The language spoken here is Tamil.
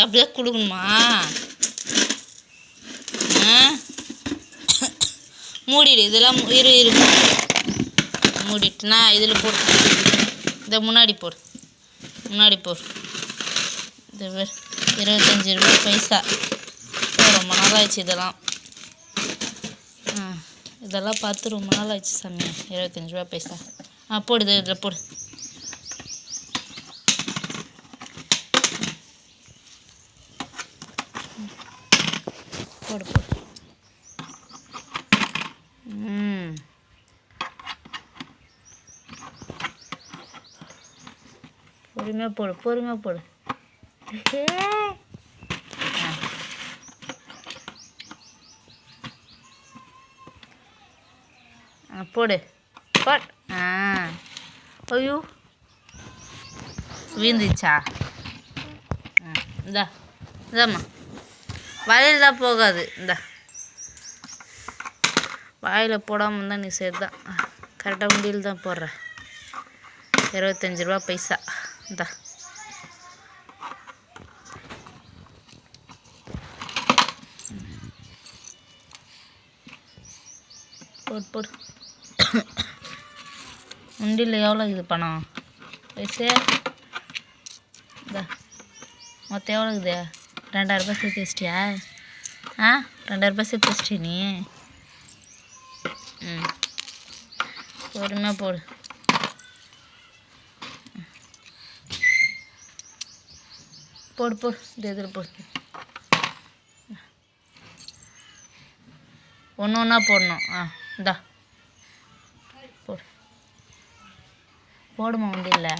அப்படியே கொடுக்கணுமா? ஆ? மூடிடு இதெல்லாம் இரு இரு. மூடிட்டுனா இதில் போடு இந்த முன்னாடி போடு. முன்னாடி போடு. இந்த இருபத்தஞ்சி ரூபாய் பைசா. ரொம்ப நாள் ஆயிடுச்சு இதெல்லாம். ஆ இதெல்லாம் பார்த்து ரொம்ப நாள் ஆயிடுச்சு சாமி. இருபத்தஞ்சி ரூபா பைசா. ஆ போடுது இதில் போடு. போடு போடு ம். பொறுமையாக போடு பொறுமையாக போடு. போடு. போட். ஆ. ஐயோ. வீந்துச்சா? இந்தா. இதாம்மா வயல் தான் போகாது. இந்தா. வாயில் போடாமல் இருந்தால் நீ சரி தான் கரெக்டாக உண்டியில் தான் போடுற. இருபத்தஞ்சி ரூபா பைசா. இந்தா. போடு போடு. உண்டியில் எவ்வளோ இது பணம்? பைசே? இந்த. மொத்தம் எவ்வளோ இருக்குது ரெண்டாயிரரூபா சேர்த்து வச்சிட்டியா? ஆ ரெண்டாயிரரூபா சேர்த்து வச்சிட்டி நீ? ம். பொறுமையாக போடு. போடு போடு. இந்த இதில் போடு. ஒன்று ஒன்றா போடணும். ஆ இந்தா. போடு. போடுமா உண்டு இல்லை